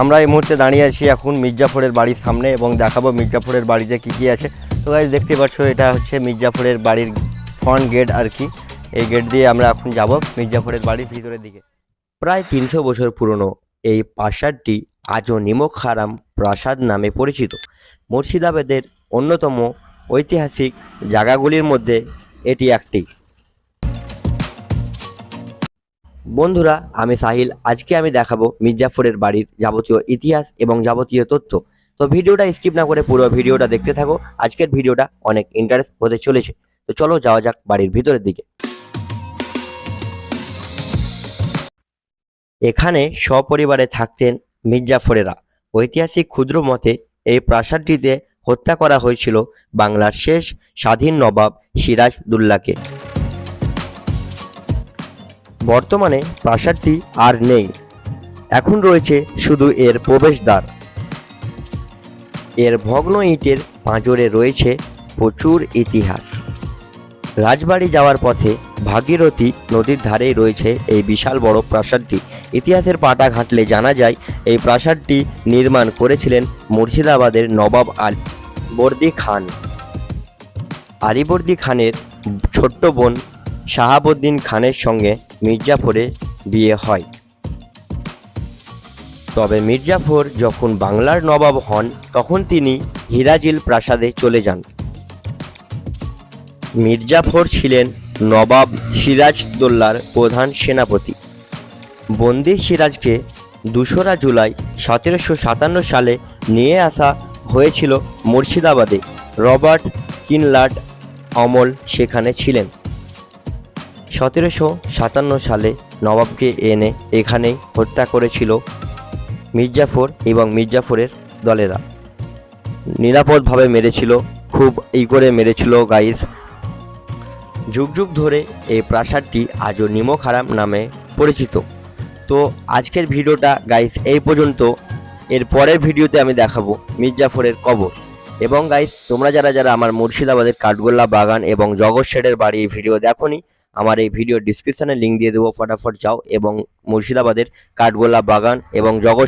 আমরা এই মুহূর্তে দাঁড়িয়ে আছি এখন মির্জাফরের বাড়ির সামনে এবং দেখাবো মির্জাফরের বাড়িতে কী কী আছে। তো গাইজ দেখতে পাচ্ছ, এটা হচ্ছে মির্জাফরের বাড়ির ফ্রন্ট গেট আর কি। এই গেট দিয়ে আমরা এখন যাব মির্জাফরের বাড়ির ভিতরের দিকে। প্রায় তিনশো বছর পুরনো এই প্রাসাদটি আজও নিমক হারাম প্রাসাদ নামে পরিচিত। মুর্শিদাবাদের অন্যতম ঐতিহাসিক জায়গাগুলির মধ্যে এটি একটি। বন্ধুরা, আমি সাহিল। আজকে আমি দেখাবো মির্জাফরের বাড়ির যাবতীয় ইতিহাস এবং যাবতীয় তথ্য। তো ভিডিওটা স্কিপ না করে পুরো ভিডিওটা দেখতে থাকো। আজকের ভিডিওটা অনেক ইন্টারেস্ট হতে চলেছে। তো চলো যাওয়া যাক বাড়ির ভিতরের দিকে। এখানে সপরিবারে থাকতেন মির্জাফরেরা। ঐতিহাসিক ক্ষুদ্র মতে এই প্রাসাদটিতে হত্যা করা হয়েছিল বাংলার শেষ স্বাধীন নবাব সিরাজদুল্লাহকে। বর্তমানে প্রাসাদটি আর নেই। এখন রয়েছে শুধু এর প্রবেশদ্বার। এর ভগ্ন ইটের পাঁজরে রয়েছে প্রচুর ইতিহাস। রাজবাড়ি যাওয়ার পথে ভাগীরথী নদীর ধারেই রয়েছে এই বিশাল বড় প্রাসাদটি। ইতিহাসের পাটা ঘাঁটলে জানা যায়, এই প্রাসাদটি নির্মাণ করেছিলেন মুর্শিদাবাদের নবাব আলীবর্দী খান। আলীবর্দী খানের ছোট্ট বোন শাহাবুদ্দিন খানের সঙ্গে মির্জাফরের বিয়ে হয়। তবে মির্জাফর যখন বাংলার নবাব হন, তখন তিনি হিরাজিল প্রাসাদে চলে যান। মির্জাফর ছিলেন নবাব সিরাজদৌল্লার প্রধান সেনাপতি। বন্দি সিরাজকে দোসরা জুলাই সতেরোশো সাতান্ন সালে নিয়ে আসা হয়েছিল মুর্শিদাবাদে। রবার্ট কিনলাট অমল সেখানে ছিলেন। সতেরোশো সাতান্ন সালে নবাবকে এনে এখানেই হত্যা করেছিল মির্জাফর এবং মির্জাফরের দলেরা। নিরাপদভাবে মেরেছিল, খুব ই করে মেরেছিল গাইস। যুগ যুগ ধরে এই প্রাসাদটি আজও নিমক হারাম নামে পরিচিত। তো আজকের ভিডিওটা গাইস এই পর্যন্ত। এর পরের ভিডিওতে আমি দেখাবো মির্জাফরের কবর। এবং গাইস, তোমরা যারা যারা আমার মুর্শিদাবাদের কাঠগোল্লা বাগান এবং জগৎ শেডের বাড়ি এই ভিডিও দেখোনি আমার এই ভিডিও ডিসক্রিপশানে লিঙ্ক দিয়ে দেবো। ফটাফট যাও এবং মুর্শিদাবাদের কাঠগোলা বাগান এবং জগৎ